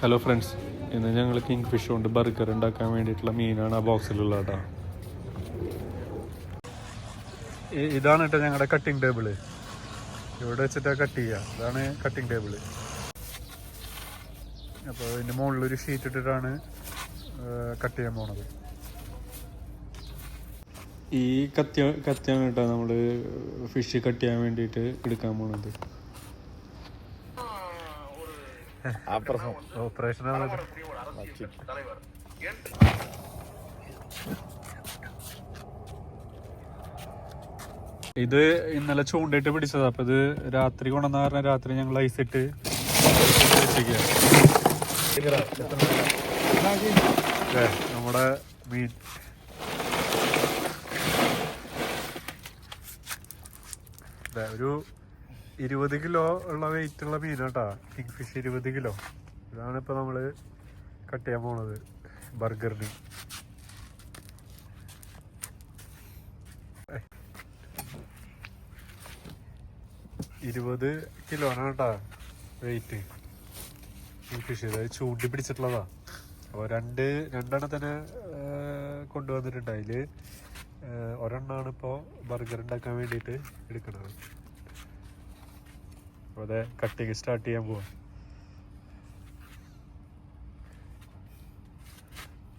Hello friends ഇന്ന് ഞങ്ങൾ king fish കൊണ്ട് ബർഗർ ഉണ്ടാക്കാൻ വേണ്ടിയിട്ടുള്ള മീനാണ് ആ ബോക്സിലുള്ള കേട്ടോ ഇതാണ് കേട്ടോ ഞങ്ങളുടെ കട്ടിംഗ് ടേബിൾ ഇവിടെ വെച്ചിട്ടാ കട്ട് ചെയ്യുക ഇതാണ് കട്ടിംഗ് ടേബിൾ അപ്പോൾ ഇതിന്റെ മുകളിലൊരു ഷീറ്റ് ഇട്ടിട്ടാണ് കട്ട് ചെയ്യാൻ പോണത്. ഈ കത്തി കത്തിയാണ് കേട്ടോ നമ്മൾ ഫിഷ് കട്ട് ചെയ്യാൻ വേണ്ടിയിട്ട് എടുക്കാൻ പോണത്. அப்புறம் ഓപ്പറേഷൻ ഇത് ഇന്നലെ ചൂണ്ടിട്ട് പിടിച്ചതാ അപ്പൊ ഇത് രാത്രി കൊണ്ടുവന്ന കാരണം രാത്രി ഞങ്ങൾ ഐസിട്ട് വെച്ചേക്കുക ദേ, നമ്മുടെ മീൻ ദേ, ഒരു ഇരുപത് കിലോ ഉള്ള വെയിറ്റ് ഉള്ള മീനാട്ടാ കിങ് ഫിഷ് ഇരുപത് കിലോ. ഇതാണ് ഇപ്പൊ നമ്മൾ കട്ട് ചെയ്യാൻ പോണത് ബർഗറിന് ഇരുപത് കിലോ ആണ് കേട്ടാ വെയിറ്റ് കിങ് ഫിഷ് അതായത് ചൂണ്ടി പിടിച്ചിട്ടുള്ളതാ. അപ്പോൾ രണ്ട് രണ്ടെണ്ണം തന്നെ കൊണ്ടുവന്നിട്ടുണ്ട്. അതിൽ ഒരെണ്ണാണ് ഇപ്പോ ബർഗർ ഉണ്ടാക്കാൻ വേണ്ടിയിട്ട് എടുക്കുന്നത് അപ്പോൾ അതെ കട്ടിങ് സ്റ്റാർട്ട് ചെയ്യാൻ പോവാം.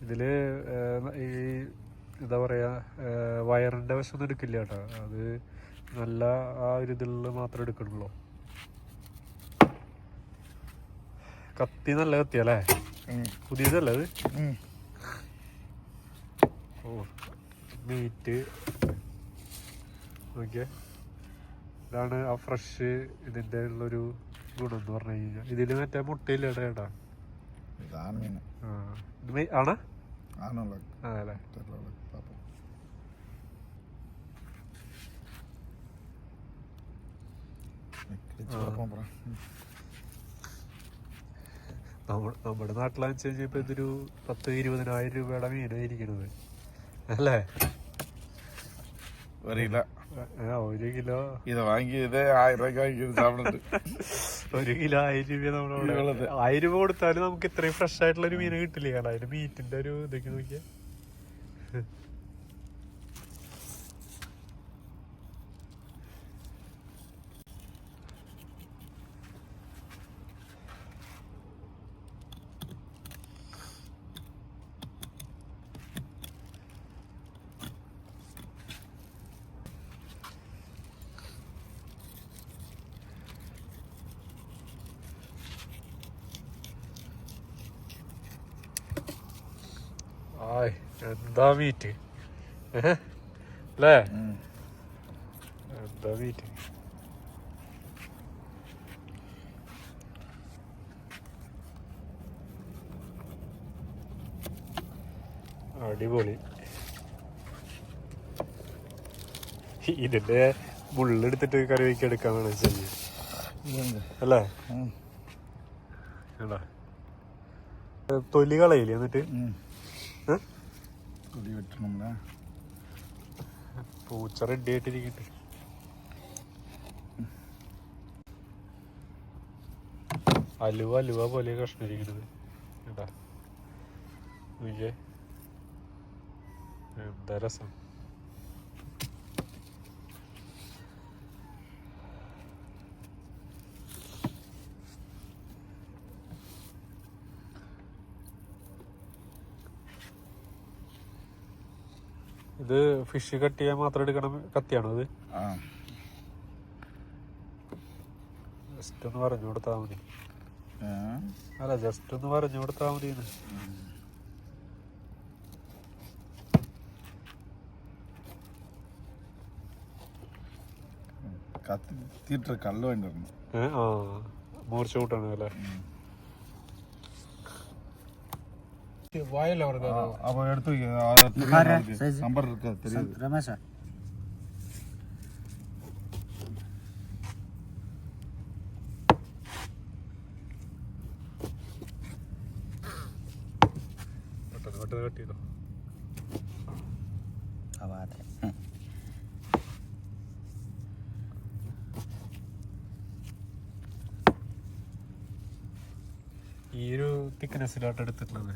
ഇതിൽ ഈ എന്താ പറയുക വയറിന്റെ വശമൊന്നും എടുക്കില്ല കേട്ടോ. അത് നല്ല ആ ഒരു ഇതിലുള്ള മാത്രമേ എടുക്കണുള്ളൂ കത്തി നല്ല കത്തിയല്ലേ പുതിയതല്ലേ അത്? ഓ മീറ്റ്. ഓക്കെ ഇതാണ് ആ ഫ്രഷ് ഇതിന്റെ ഉള്ളൊരു ഗുണം എന്ന് പറഞ്ഞു കഴിഞ്ഞാൽ ഇതിൽ മറ്റേ മുട്ടയില്ല ഏടാ നമ്മുടെ നാട്ടിലാന്ന് വെച്ച് കഴിഞ്ഞാൽ ഇപ്പം ഇതൊരു പത്ത് ഇരുപതിനായിരം രൂപയുടെ മീനായിരിക്കണത്. അല്ലേ? അറിയില്ല. ഒരു കിലോ. ഇത് വാങ്ങി ഇത് ആയിരം രൂപയ്ക്ക് വാങ്ങിക്കുന്ന സാധനം ഒരു കിലോ ആയിരം രൂപ നമ്മളോട് ആയിരം രൂപ കൊടുത്താലും നമുക്ക് ഇത്രയും ഫ്രഷ് ആയിട്ടുള്ള ഒരു മീൻ കിട്ടില്ല? കാരണം അതിന് മീറ്റിന്റെ ഒരു ഇതൊക്കെ നോക്കിയാ. എന്താ വീറ്റ് അല്ലേ എന്താ വീറ്റ് അടിപൊളി. ഇതിന്റെ ബുള്ളെടുത്തിട്ട് കറി വയ്ക്കി എടുക്കാൻ വേണം ചെയ്യ അല്ലേ? തൊലി കളയില്ലേ എന്നിട്ട്? ഏഹ്? കൊടി വെട്ടണമല്ലേ പൂച്ച റെഡി അലുവ അലുവ പോലെ കഷ്ണിരിക്കുന്നത് കേട്ടാ എന്താ രസം? ഇത് ഫിഷ് കട്ട് ചെയ്യാൻ മാത്രം എടുക്കണം കത്തിയാണോ അത്? ജസ്റ്റ് ഒന്ന് പറഞ്ഞു കൊടുത്താൽ മതി. അല്ല ജസ്റ്റ് ഒന്ന് പറഞ്ഞു കൊടുത്താൽ മതി കത്തിട്ട് കള്ള് വേണ്ടിയിരുന്നു മൂർച്ച കൂട്ടാണ് അല്ലേ? வாயில் வருது அப்போ எடுத்து வைக்க நம்பர் இருக்கா தெரியுது ரமேஷா கட்டிடும் அவாத ഈ ഒരു തിക്നെസ്സിലോട്ട് എടുത്തിട്ടുള്ളത്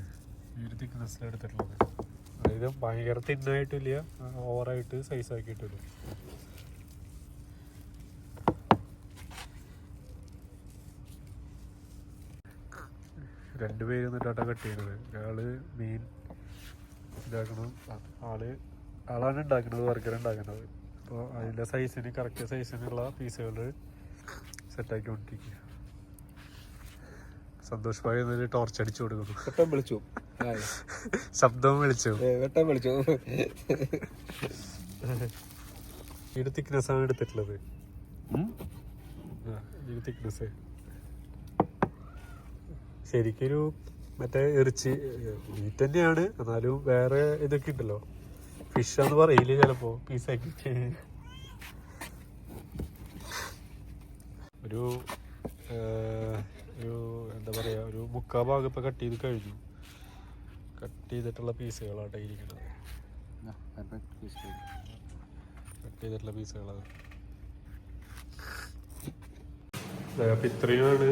ഒരു തിക്നെസ്സിലാണ് എടുത്തിട്ടുള്ളത്. അതായത് ഭയങ്കര തിന്നായിട്ടില്ല. ഓവറായിട്ട് സൈസ് ആക്കിയിട്ടില്ല. രണ്ടുപേര് എന്നിട്ടാണ് കട്ട് ചെയ്യുന്നത് ഒരാൾ മീൻ ഇതാക്കണം. ആൾ ആളാണ് ഉണ്ടാക്കുന്നത് വർഗർ ഉണ്ടാക്കുന്നത് അപ്പോൾ അതിന്റെ സൈസിന് കറക്റ്റ് സൈസിനുള്ള പീസുകൾ സെറ്റാക്കിക്കൊണ്ടിരിക്കുക സന്തോഷ് ഭായി എന്നൊരു ടോർച്ച് അടിച്ചു കൊടുക്കുന്നു. വെട്ടം വിളിച്ചു. ശബ്ദവും വിളിച്ചു. വെട്ടം വിളിച്ചു. ഇത് തിക്നെസ് ആണ് എടുത്തിട്ടുള്ളത് ആ, ഇത് തിക്നെസ് ശരിക്കൊരു മറ്റേ ഇറച്ചി മീറ്റ് തന്നെയാണ്. എന്നാലും വേറെ ഇതൊക്കെ ഉണ്ടല്ലോ. ഫിഷ് എന്ന് പറയില്ല ചിലപ്പോ പീസാക്കി ഒരു ഒരു എന്താ പറയുക ഒരു മുക്കാ ഭാഗം ഇപ്പൊ കട്ട് ചെയ്ത് കഴിഞ്ഞു. കട്ട് ചെയ്തിട്ടുള്ള പീസുകളാണ് ഇരിക്കുന്നത്. കട്ട് ചെയ്തിട്ടുള്ള പീസുകളാണ് അപ്പം ഇത്രയുമാണ്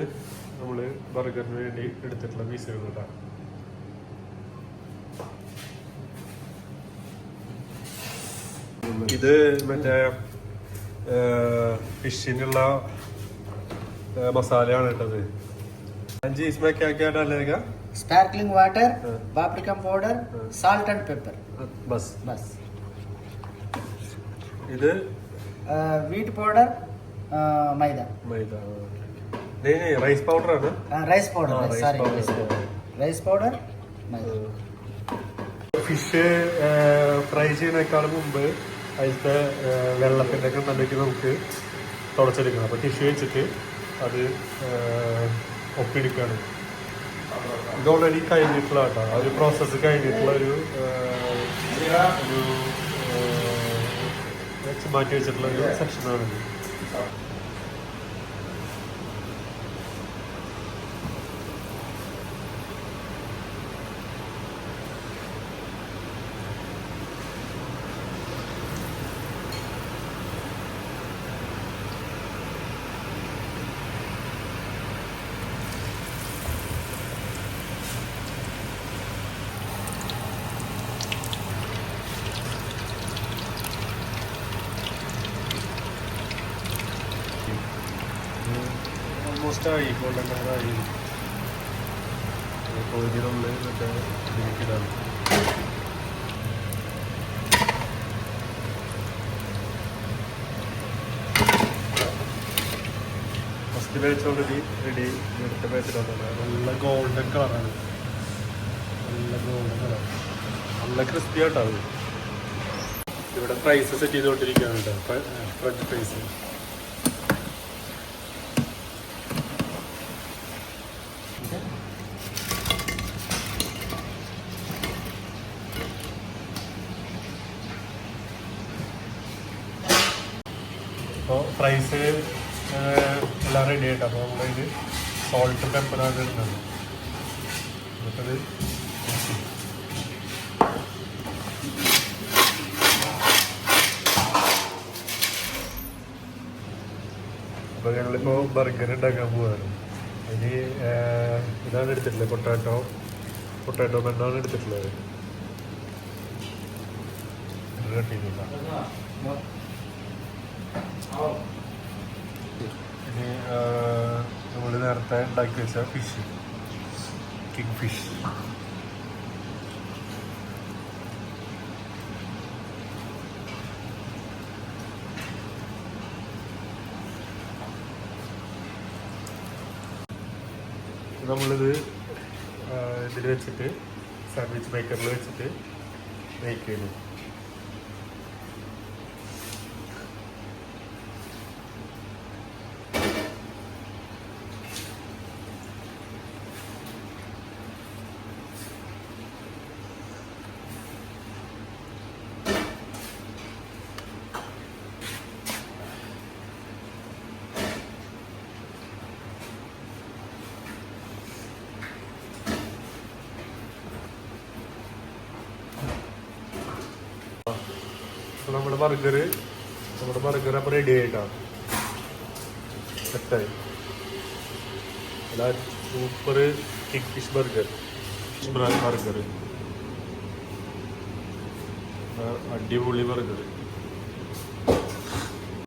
നമ്മൾ ബർഗറിന് വേണ്ടി എടുത്തിട്ടുള്ള പീസുകൾ കേട്ടോ. ഇത് മറ്റേ ഫിഷിനുള്ള മസാലയാണ് ഇട്ടത് അഞ്ച് इसमें क्या क्या डालेगा स्पार्कलिंग वाटर हाँ। Paprika powder salt and pepper बस बस ഇത് वीट पाउडर मैदा മൈദ नहीं नहीं റൈസ് പൗഡർ ആണ് राइस पाउडर हाँ, rice sorry powder, rice yeah. Powder rice powder maida fish fry ചെയ്യുന്നേക്കാളും മുമ്പ് അതിലത്തെ വെള്ളത്തിൻ്റെ ഒക്കെ നല്ലൊക്കെ നമുക്ക് തുടച്ചെടുക്കണം അപ്പോൾ ടിഷ്യൂ വെച്ചിട്ട് അത് ഏഹ്, ഒപ്പിയെടുക്കുകയാണ് ഇത് ഓൾറെഡി കഴിഞ്ഞിട്ടുള്ള കേട്ടോ. ഒരു പ്രോസസ്സ് കഴിഞ്ഞിട്ടുള്ള ഒരു ഒരു മാറ്റി വെച്ചിട്ടുള്ള ഒരു സെക്ഷനാണിത് ഓൾമോസ്റ്റ് ആയി ഗോൾഡൻ കളറായി കോഴിയിലുള്ളിൽ മറ്റേ ഇതിലേക്കിടാണ് ഫസ്റ്റ് ബാച്ച് ഓൾറെഡി റെഡി അടുത്ത ബാച്ചിലാണ് നല്ല ഗോൾഡൻ കളറാണ് നല്ല ഗോൾഡൻ കളർ നല്ല ക്രിസ്പി ആയിട്ടാണ്. ഇവിടെ പ്രൈസ് സെറ്റ് ചെയ്തുകൊണ്ടിരിക്കുകയാണ് കേട്ടോ. ഫ്രഞ്ച് പ്രൈസ് അപ്പോൾ പ്രൈസ് എല്ലാം റെഡി ആയിട്ട്. അപ്പോൾ നമ്മളിത് സോൾട്ട് പെപ്പറാണ് ഇടുന്നത് എന്നിട്ടത് അപ്പോൾ ഞങ്ങളിപ്പോൾ ബർഗർ ഉണ്ടാക്കാൻ പോവാണ്. അതിന് ഇതാണ് എടുത്തിട്ടുള്ളത്. പൊട്ടാറ്റോ പൊട്ടാറ്റോ ബണ്ണാണ് എടുത്തിട്ടുള്ളത്. ചെയ്തിട്ടാ ഇനി നമ്മൾ നേരത്തെ ഉണ്ടാക്കി വെച്ച ഫിഷ് കിങ് ഫിഷ് നമ്മളിത് ഇതിൽ വെച്ചിട്ട് സാൻഡ്വിച്ച് മേക്കറിൽ വെച്ചിട്ട് മേക്ക് ചെയ്യുന്നു അപ്പോൾ നമ്മുടെ ബർഗർ നമ്മുടെ ബർഗർ അപ്പോൾ റെഡി ആയിട്ടാണ് സെറ്റായി അല്ല super kick fish burger fish burger അടിപൊളി ബർഗർ